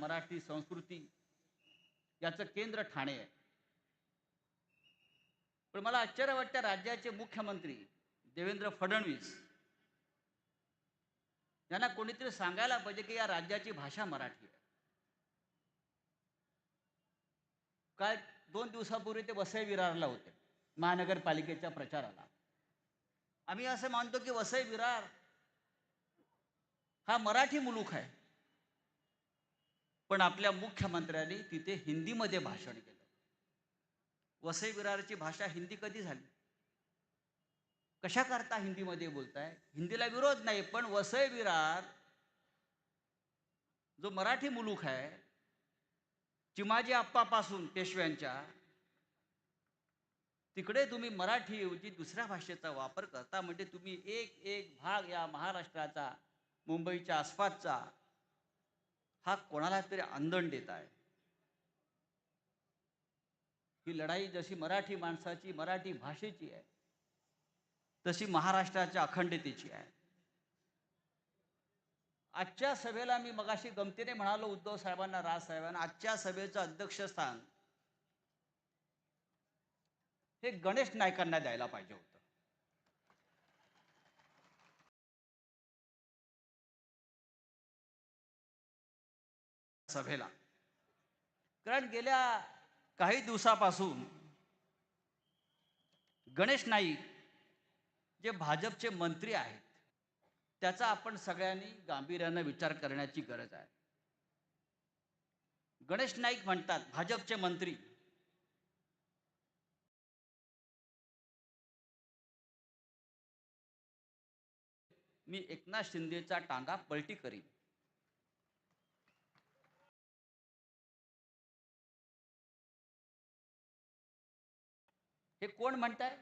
मराठी संस्कृती याचं केंद्र ठाणे आहे. पण मला आश्चर्य वाटतं राज्याचे मुख्यमंत्री देवेंद्र फडणवीस यांना कोणीतरी सांगायला पाहिजे की या राज्याची भाषा मराठी आहे. काय दोन दिवसापूर्वी ते वसई विरारला होते महानगरपालिकेच्या प्रचाराला. आम्ही असं मानतो की वसई विरार हा मराठी मुलूक आहे. पण आपल्या मुख्यमंत्र्यांनी तिथे हिंदीमध्ये भाषण केलं. वसई विरारची भाषा हिंदी कधी झाली? कशा करता हिंदीमध्ये बोलताय? हिंदीला विरोध नाही पण वसई विरार जो मराठी मुलूक आहे चिमाजी आप्पापासून पेशव्यांच्या तिकडे तुम्ही मराठी ऐवजी दुसऱ्या भाषेचा वापर करता म्हणजे तुम्ही एक एक भाग या महाराष्ट्राचा मुंबईच्या आसपासचा हा कोणाला तरी आंदण देत आहे. ही लढाई जशी मराठी माणसाची मराठी भाषेची आहे तशी महाराष्ट्राच्या अखंडतेची आहे. आजच्या सभेला मी मगाशी गमतीने म्हणालो उद्धव साहेबांना राज साहेबांना आजच्या सभेचं अध्यक्षस्थान हे गणेश नायकांना द्यायला पाहिजे होतं. सभेला. कारण गेल्या काही दिवसापासून गणेश नाईक जे भाजपचे मंत्री आहेत त्याचा आपण सगळ्यांनी गांभीर्यानं विचार करण्याची गरज आहे. गणेश नाईक म्हणतात भाजपचे मंत्री मी एकनाथ शिंदेचा टांगा पलटी करीन. हे कोण म्हणताय?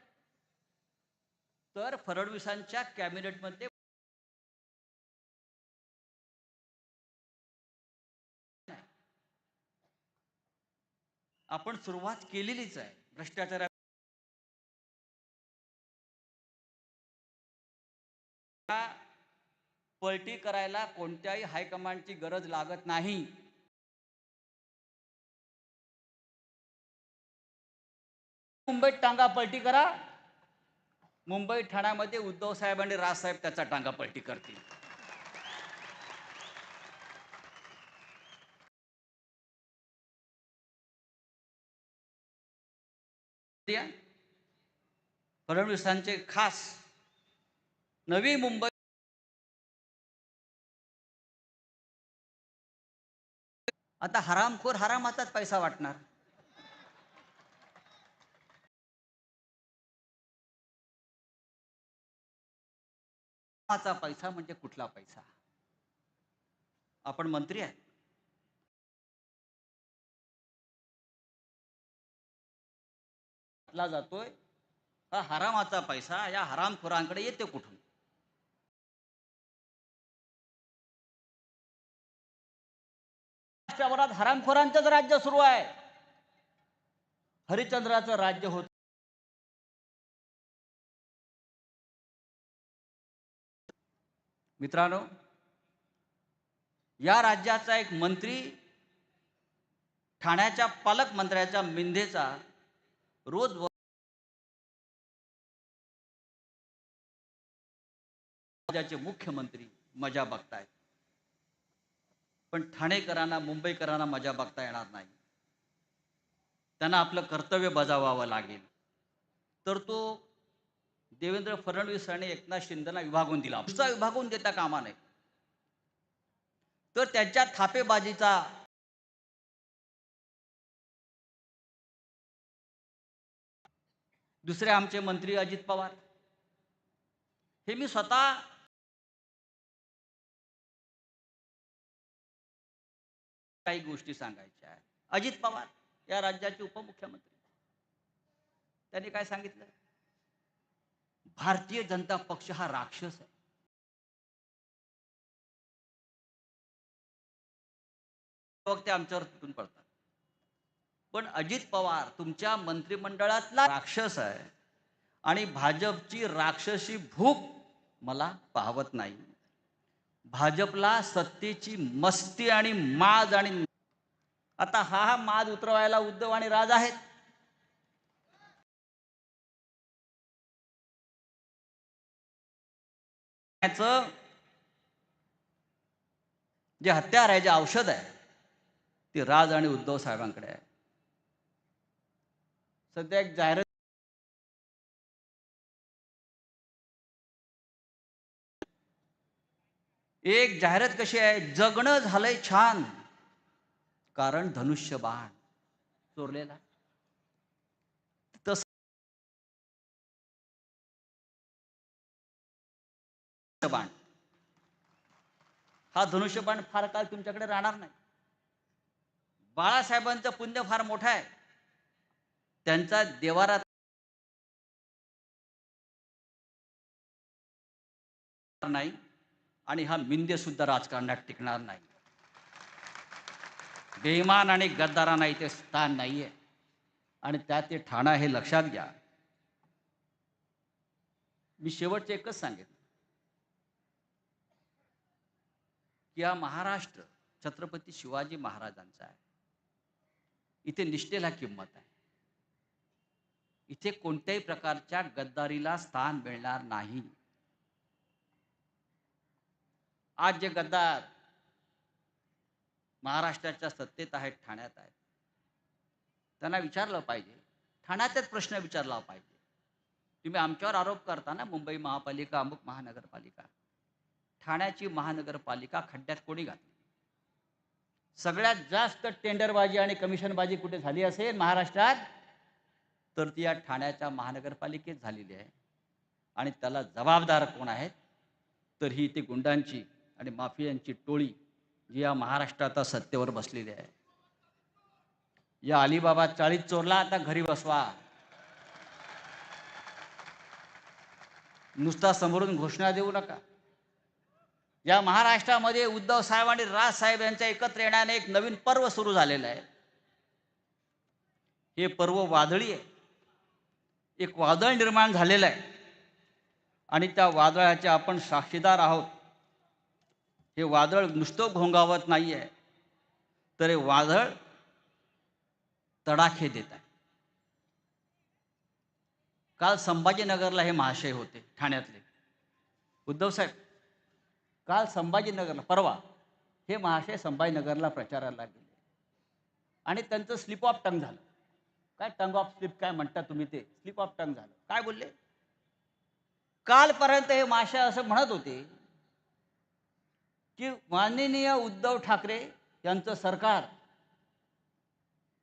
तर फडणवीसांच्या कॅबिनेटमध्ये आपण सुरुवात केलेलीच आहे. भ्रष्टाचारा पलटी करायला कोणत्याही हायकमांडची गरज लागत नाही. मुंबईत टांगा पलटी करा. मुंबई ठाण्यामध्ये उद्धव साहेब आणि राजसाहेब त्याचा टांगा पलटी करतील. फडणवीसांचे खास नवी मुंबई आता हरामखोर हराम हातात पैसा वाटणार. कामाचा पैसा म्हणजे कुठला पैसा? आपण मंत्री आहे जातोय हा हरामाचा पैसा या हरामखोरांकडे येते कुठून? महाराष्ट्राभरात हरामखोरांचंच राज्य सुरू आहे. हरिचंद्राचं राज्य होत. मित्रांनो या राज्याचा एक मंत्री ठाण्याच्या पालकमंत्र्याच्या मिंधेचा रोज राज्याचे मुख्यमंत्री मजा बघतायत. पण ठाणेकरांना मुंबईकरांना मजा बघता येणार नाही. त्यांना आपलं कर्तव्य बजावावं लागेल. तर तो देवेंद्र फडणवीस आणि एकनाथ शिंदेना विभागून दिला. दुसरा विभागून देता कामा नये. तर त्यांच्या थापेबाजीचा दुसरे आमचे मंत्री अजित पवार. हे मी स्वतः काही गोष्टी सांगायच्या आहेत. अजित पवार या राज्याचे उपमुख्यमंत्री. त्यांनी काय सांगितलं? भारतीय जनता पक्ष हा राक्षस आहे. मग ते आमच्यावर तुटून पडतात. पण अजित पवार तुमच्या मंत्रिमंडळातला राक्षस आहे आणि भाजपची राक्षसी भूक मला पाहवत नाही. भाजपला सत्तेची मस्ती आणि माज आणि आता हा हा माज उतरवायला उद्धव आणि राज आहेत. जे हत्यार आहे जे औषध आहे ते राज आणि उद्धव साहेबांकडे आहे. सध्या एक जाहिरात एक जाहिरात कशी आहे जगणं झालंय छान कारण धनुष्य बाण चोरलेला. बाण हा धनुष्यबाण फार काळ तुमच्याकडे राहणार नाही. बाळासाहेबांचं पुण्य फार मोठं आहे. त्यांचा देवारात नाही आणि हा मिंदे सुद्धा राजकारणात टिकणार नाही. बेईमान आणि गद्दारांना इथे स्थान नाहीये. आणि त्यात ते ठाणा हे लक्षात घ्या. मी शेवटचे एकच सांगितलं की हा महाराष्ट्र छत्रपती शिवाजी महाराजांचा आहे. इथे निष्ठेला किंमत आहे. इथे कोणत्याही प्रकारच्या गद्दारीला स्थान मिळणार नाही. आज जे गद्दार महाराष्ट्राच्या सत्तेत आहेत ठाण्यात आहेत त्यांना विचारलं पाहिजे. ठाण्यातच प्रश्न विचारला पाहिजे. तुम्ही आमच्यावर आरोप करता ना मुंबई महापालिका अमुक महानगरपालिका. ठाण्याची महानगरपालिका खड्ड्यात कोणी घातली? सगळ्यात जास्त टेंडरबाजी आणि कमिशनबाजी कुठे झाली असेल महाराष्ट्रात? तर ती या ठाण्याच्या महानगरपालिकेत झालेली आहे. आणि त्याला जबाबदार कोण आहेत? तर ही ती गुंडांची आणि माफियांची टोळी जी या महाराष्ट्रात सत्तेवर बसलेली आहे. या अलिबाबा चाळीत चोरला आता घरी बसवा. नुसता समोरून घोषणा देऊ नका. या महाराष्ट्रामध्ये उद्धव साहेब आणि राज साहेब यांच्या एकत्र येण्याने एक नवीन पर्व सुरू झालेलं आहे. हे पर्व वादळी आहे. एक वादळ निर्माण झालेलं आहे. आणि त्या वादळाचे आपण साक्षीदार आहोत. हे वादळ नुसतं घोंगावत नाही आहे तर हे वादळ तडाखे देत आहे. काल संभाजीनगरला हे महाशय होते ठाण्यातले. उद्धव साहेब काल संभाजीनगरला परवा हे महाशय संभाजीनगरला प्रचाराला गेले आणि त्यांचं स्लिप ऑफ टंग झालं. काय टंग ऑफ स्लिप काय म्हणता तुम्ही ते? स्लिप ऑफ टंग झालं. काय बोलले? कालपर्यंत हे महाशय असं म्हणत होते की माननीय उद्धव ठाकरे यांचं सरकार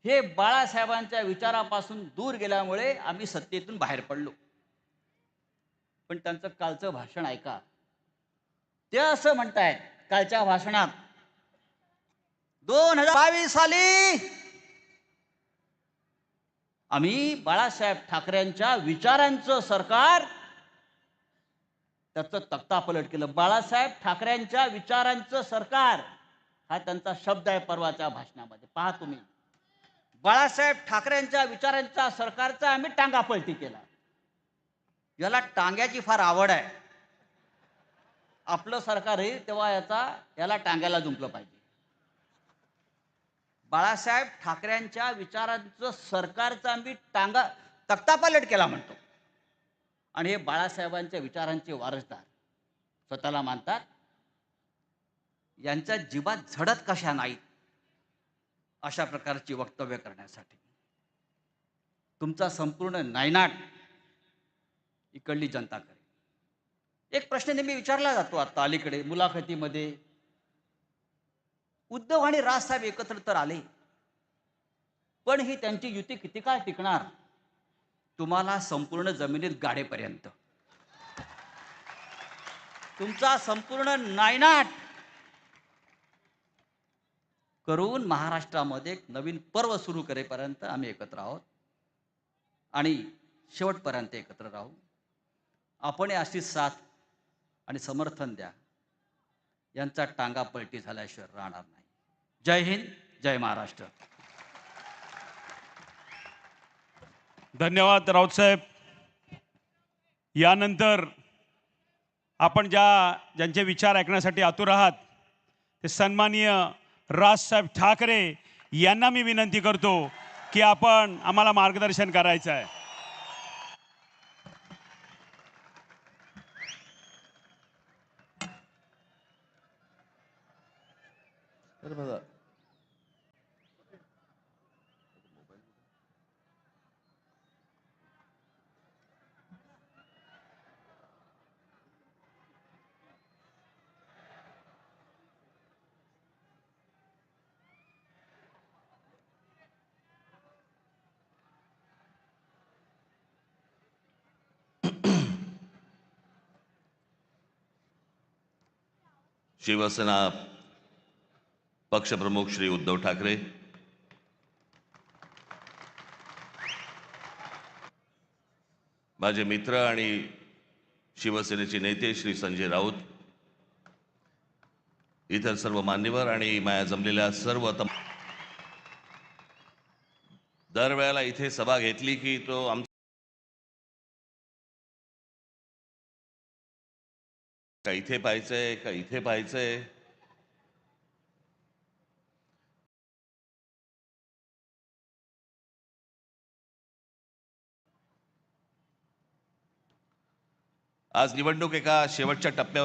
हे बाळासाहेबांच्या विचारापासून दूर गेल्यामुळे आम्ही सत्तेतून बाहेर पडलो. पण त्यांचं कालचं भाषण ऐका. ते असं म्हणतायत कालच्या भाषणात दोन हजार बावीस साली आम्ही बाळासाहेब ठाकरेंच्या विचारांचं सरकार त्याचं तक्तापलट केलं. बाळासाहेब ठाकरेंच्या विचारांचं सरकार हा त्यांचा शब्द आहे परवाच्या भाषणामध्ये. पहा तुम्ही. बाळासाहेब ठाकरेंच्या विचारांचा सरकारचा आम्ही टांगापलटी केला. याला टांग्याची फार आवड आहे. आपलं सरकार येईल तेव्हा याचा याला टांग्याला जुंपलं पाहिजे. बाळासाहेब ठाकरेंच्या विचारांचं सरकारचा आम्ही टांगा तक्तापालट केला म्हणतो. आणि हे बाळासाहेबांच्या विचारांचे वारसदार. स्वतःला मानतात. यांच्या जीवात झडत कशा नाहीत अशा प्रकारची वक्तव्य करण्यासाठी. तुमचा संपूर्ण नायनाट इकडली जनता कर एक प्रश्न नेहमी विचारला जातो आता अलीकडे मुलाखतीमध्ये. उद्धव आणि राजसाहेब एकत्र तर आले पण ही त्यांची युती किती काळ टिकणार? तुम्हाला संपूर्ण जमिनीत गाडेपर्यंत. तुमचा संपूर्ण नायनाट करून महाराष्ट्रामध्ये एक नवीन पर्व सुरू करेपर्यंत आम्ही एकत्र आहोत. आणि शेवटपर्यंत एकत्र राहू. आपण अशी साथ आणि समर्थन द्या. यांचा टांगा पलटी झाल्याशिवाय राहणार नाही. जय हिंद जय महाराष्ट्र. धन्यवाद राऊतसाहेब यानंतर आपण ज्या ज्यांचे विचार ऐकण्यासाठी आतुर आहात ते सन्माननीय राजसाहेब ठाकरे यांना मी विनंती करतो की आपण आम्हाला मार्गदर्शन करायचं आहे. What about that? Shiva Sena पक्षप्रमुख श्री उद्धव ठाकरे. माझे मित्र आणि शिवसेनेचे नेते श्री संजय राऊत. इतर सर्व मान्यवर आणि माया जमलेल्या सर्व तम दरवेळेला इथे सभा घेतली की तो आमचा का इथे पाहायचंय का इथे पाहायचंय? आज निवडणूक एका शेवटच्या टप्प्यावर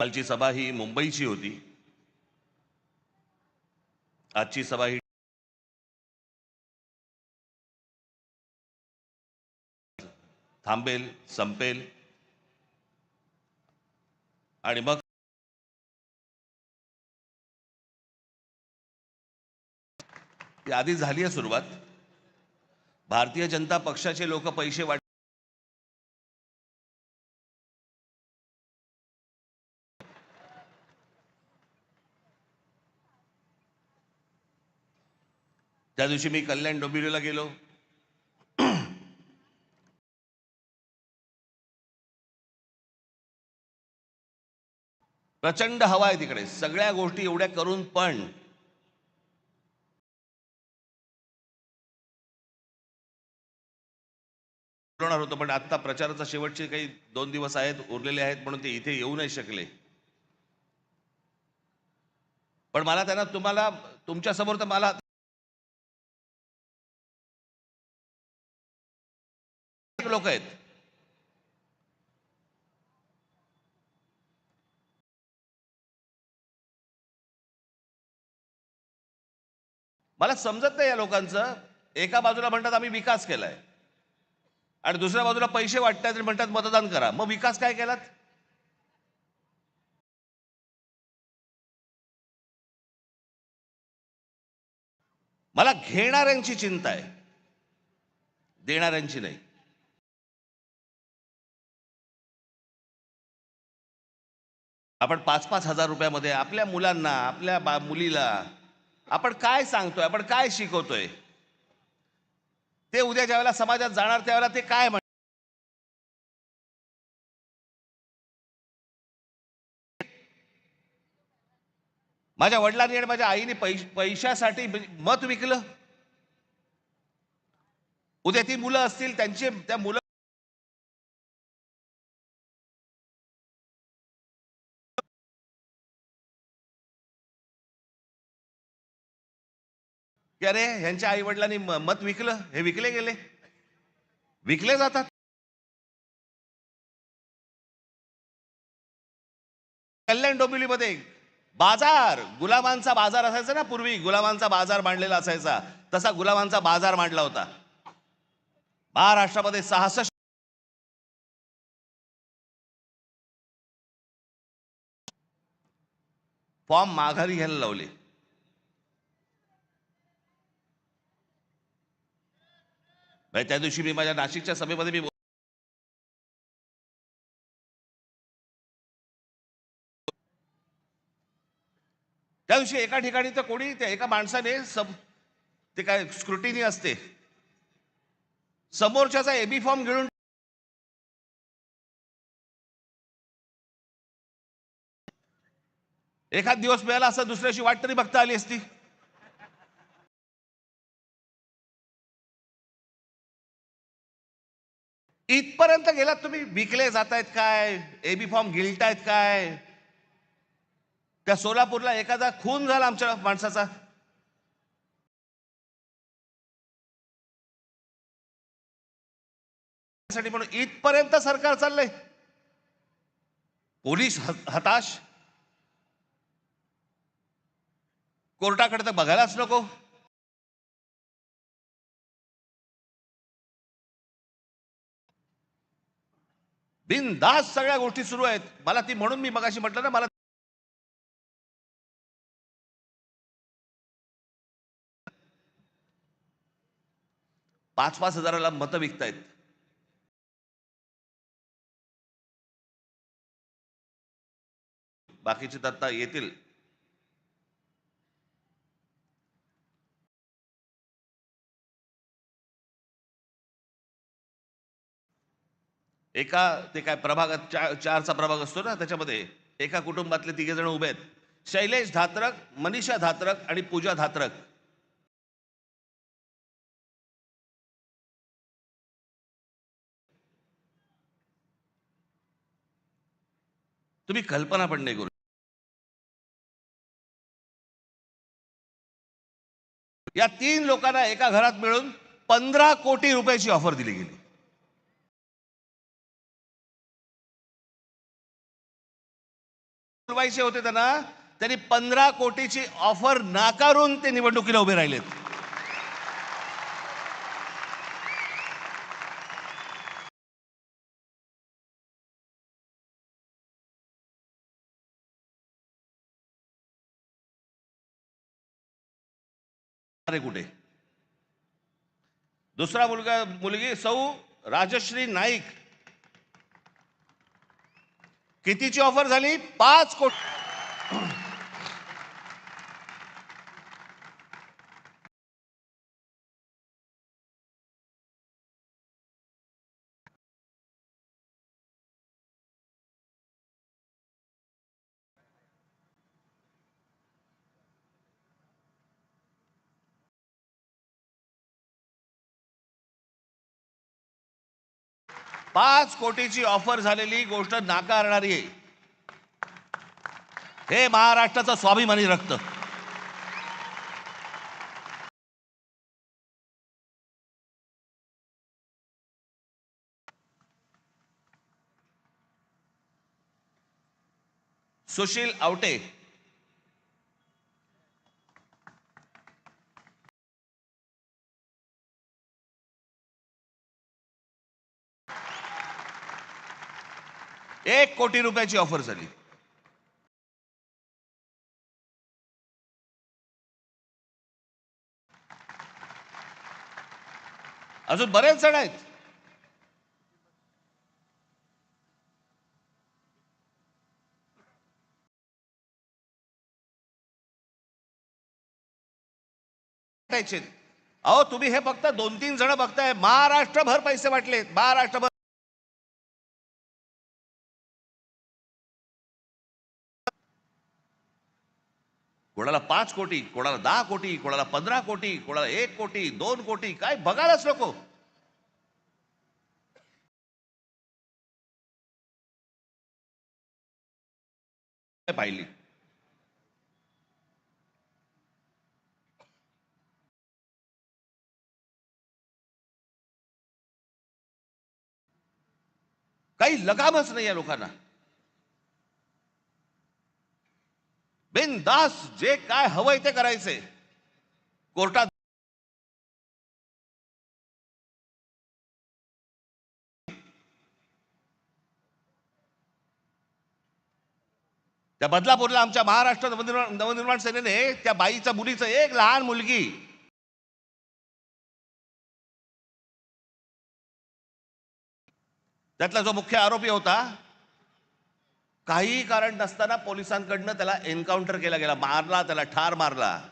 कालची सभा ही मुंबईची होती. आजची सभा ही थांबेल संपेल. आणि मग ती आधी झाली आहे सुरुवात. भारतीय जनता पक्षाचे लोक पैसे वाट त्या दिवशी मी कल्याण डोंबिवलीला गेलो. प्रचंड हवा आहे तिकडे. सगळ्या गोष्टी एवढ्या करून पण बोलवणार होतो पण आता प्रचाराचा शेवटचे काही दोन दिवस आहेत उरलेले आहेत म्हणून ते इथे येऊ नाही शकले. पण मला त्यांना तुम्हाला तुमच्यासमोर तर मला लोक आहेत. मला समजत नाही या लोकांचं. एका बाजूला म्हणतात आम्ही विकास केलाय. आणि दुसऱ्या बाजूला पैसे वाटतात आणि म्हणतात मतदान करा. मग विकास काय केलात? मला घेणाऱ्यांची चिंता आहे. देणाऱ्यांची नाही. आपण पाच पाच हजार रुपयामध्ये आपल्या मुलांना आपल्या बा मुलीला आपण काय सांगतोय आपण काय शिकवतोय? ते उद्या ज्यावेळेला समाजात जाणार त्यावेळेला ते काय म्हण माझ्या वडिलांनी आणि माझ्या आईने पैश पैशासाठी मत विकलं. उद्या ती मुलं असतील त्यांचे त्या मुलं की अरे ह्यांच्या आई वडिलांनी मत विकलं हे विकले गेले. विकले जातात. कल्याण डोंबिवलीमध्ये बाजार गुलामांचा बाजार असायचा ना पूर्वी गुलामांचा बाजार मांडलेला असायचा. तसा गुलामांचा बाजार मांडला होता. महाराष्ट्रामध्ये सहासष्ट फॉर्म माघारी घ्यायला लावले. म्हणजे त्या दिवशी मी माझ्या नाशिकच्या सभेमध्ये मी त्या दिवशी एका ठिकाणी तर कोणी त्या एका माणसाने सम ते काय स्क्रुटिनी असते. समोरच्याचा एबी फॉर्म घेऊन एखाद दिवस मिळाला असं दुसऱ्याशी वाट तरी बघता आली असती. इथपर्यंत गेलात तुम्ही? विकले जात आहेत काय एबी फॉर्म गिळतायत काय? त्या सोलापूरला एखादा खून झाला आमच्या माणसाचा? साठी म्हणून इथपर्यंत सरकार चाललंय. पोलीस हताश. कोर्टाकडे तर बघायलाच नको. बिनदास सगळ्या गोष्टी सुरू आहेत. मला ती म्हणून मी मगाशी म्हटलं ना मला पाच पाच हजाराला मतं विकतायत. बाकीचे दत्ता येतील. एका ते काय प्रभागात चार चारचा प्रभाग असतो ना त्याच्यामध्ये एका कुटुंबातले तिघे जण उभे आहेत. शैलेश धात्रक मनीषा धात्रक आणि पूजा धात्रक. तुम्ही कल्पना पण नाही करू या तीन लोकांना एका घरात मिळून पंधरा कोटी रुपयाची ऑफर दिली गेली. बोलवायचे होते त्यांना त्यांनी पंधरा कोटीची ऑफर नाकारून ते निवडणुकीला उभे राहिलेत. अरे कुठे? दुसरा मुलगा मुलगी सौ राजश्री नाईक. कितीची ऑफर झाली? पाच कोटी पाच कोटीची ऑफर झालेली गोष्ट नाकारणारी आहे. हे महाराष्ट्राचं स्वाभिमानी रक्त. सुशील आवटे एक कोटी रुपयाची ऑफर झाली. अजून बरेच जण आहेत. अहो तुम्ही हे फक्त दोन तीन जण बघताय. महाराष्ट्रभर पैसे वाटलेत. महाराष्ट्रभर कोणाला पाच कोटी कोणाला दहा कोटी कोणाला पंधरा कोटी कोणाला एक कोटी दोन कोटी काय बघायलाच नको. पाहिली? काही लगामच नाही या लोकांना. बिनदास जे काय हवंय ते करायचे. कोर्टात त्या बदलापूरला आमच्या महाराष्ट्र नवनिर्माण नवनिर्माण सेनेने त्या बाईच्या मुलीचं एक लहान मुलगी त्यातला जो मुख्य आरोपी होता काही कारण नसताना पोलिसांकडनं त्याला एन्काउंटर केला गेला मारला त्याला ठार मारला.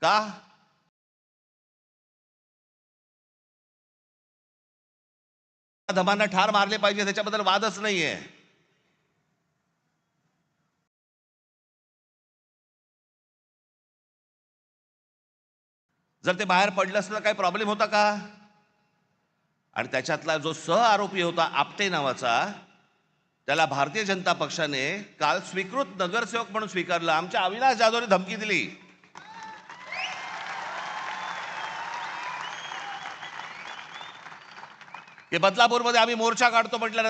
का? धमांना ठार मारले पाहिजे त्याच्याबद्दल वादच नाहीये. जर ते बाहेर पडलं असलं तर काही प्रॉब्लेम होता का? आणि त्याच्यातला जो सह आरोपी होता आपटे नावाचा त्याला भारतीय जनता पक्षाने काल स्वीकृत नगरसेवक म्हणून स्वीकारलं. आमच्या अविनाश जाधवने धमकी दिली. की बदलापूरमध्ये आम्ही मोर्चा काढतो म्हटल्यानंतर